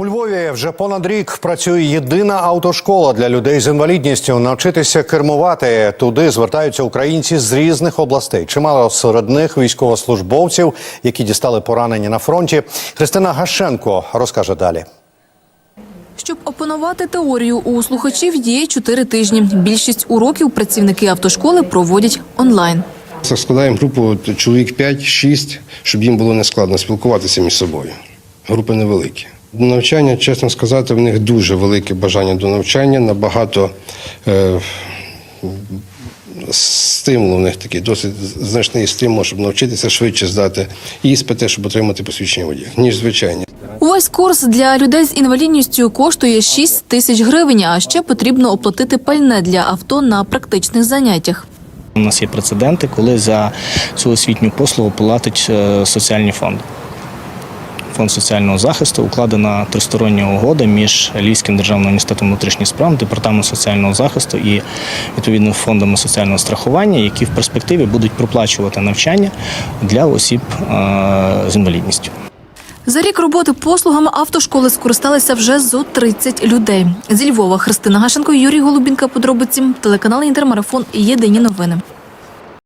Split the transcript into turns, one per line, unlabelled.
У Львові вже понад рік працює єдина автошкола для людей з інвалідністю. Навчитися кермувати туди звертаються українці з різних областей. Чимало серед них військовослужбовців, які дістали поранення на фронті. Христина Гашенко розкаже далі.
Щоб опанувати теорію, у слухачів є 4 тижні. Більшість уроків працівники автошколи проводять онлайн.
Складаємо групу чоловік 5-6, щоб їм було нескладно спілкуватися між собою. Групи невеликі. Навчання, чесно сказати, в них дуже велике бажання до навчання, набагато е, стимул у них такий, досить значний стимул, щоб навчитися швидше здати іспити, щоб отримати посвідчення водія, ніж звичайні.
Увесь курс для людей з інвалідністю коштує 6 тисяч гривень, а ще потрібно оплатити пальне для авто на практичних заняттях.
У нас є прецеденти, коли за цю освітню послугу платить е, соціальні фонди. Фонд соціального захисту укладена тристороння угода між Львівським державним університетом внутрішніх справ, департаментом соціального захисту і відповідно фондами соціального страхування, які в перспективі будуть проплачувати навчання для осіб е, з інвалідністю.
За рік роботи послугами автошколи скористалися вже зо 30 людей. Зі Львова Христина Гашенко, Юрій Голубінка. Подробиці телеканал Інтермарафон. Єдині новини.